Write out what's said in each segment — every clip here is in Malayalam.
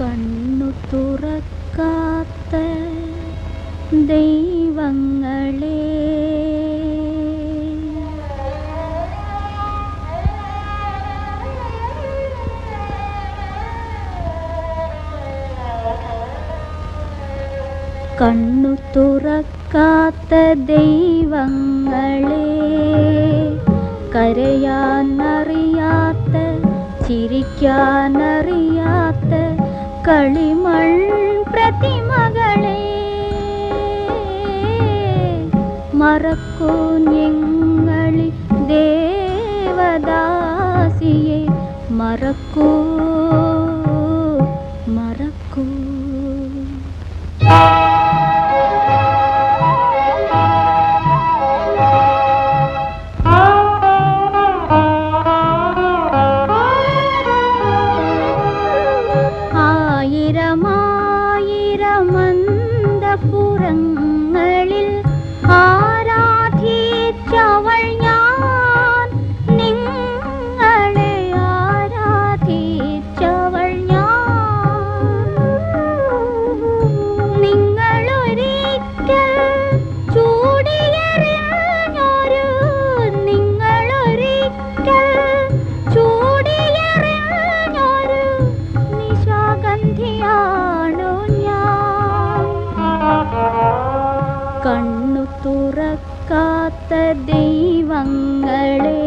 കണ്ണു തുറക്കാത്ത ദൈവങ്ങളെ. കണ്ണു തുറക്കാത്ത ദൈവങ്ങളെ. കരയാനറിയാത്ത ചിരിക്കാനറിയാത്ത കളിമൺ പ്രതിമകളെ മറക്കൂ ഞങ്ങളി ദേവദാസിയെ മറക്കൂ ആയിരമായിരമന്തപുരങ്ങളിൽ ആരാധിച്ചവൾ തുറക്കാത്ത ദൈവങ്ങളെ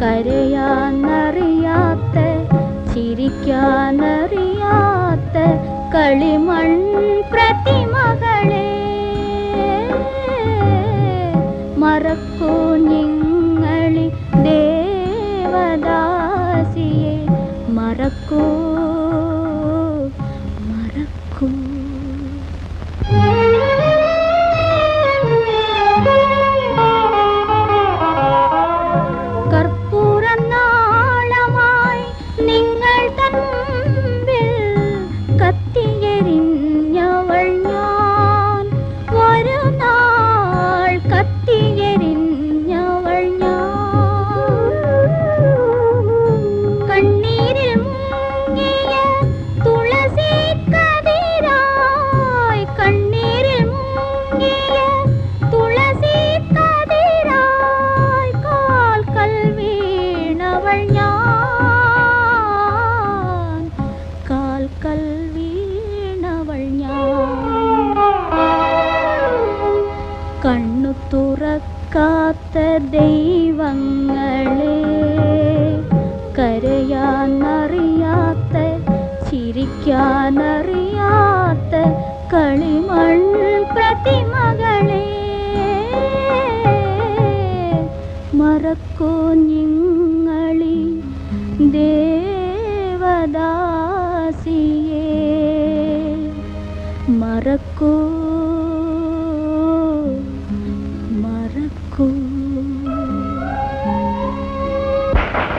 കരയാന്നറിയാത്ത ചിരിക്കാനറിയാത്ത കളിമൺ പ്രതിമകളെ മറക്കൂ നിങ്ങളി ദേവദാസിയെ മറക്കൂ കണ്ണു തുറക്കാത്ത ദൈവങ്ങളെ കരയാനറിയാത്ത ചിരിക്കാനറിയാത്ത കളിമൺ പ്രതിമകളെ മറക്കൂ നിങ്ങളി ദേവദാസിയെ മറക്കൂ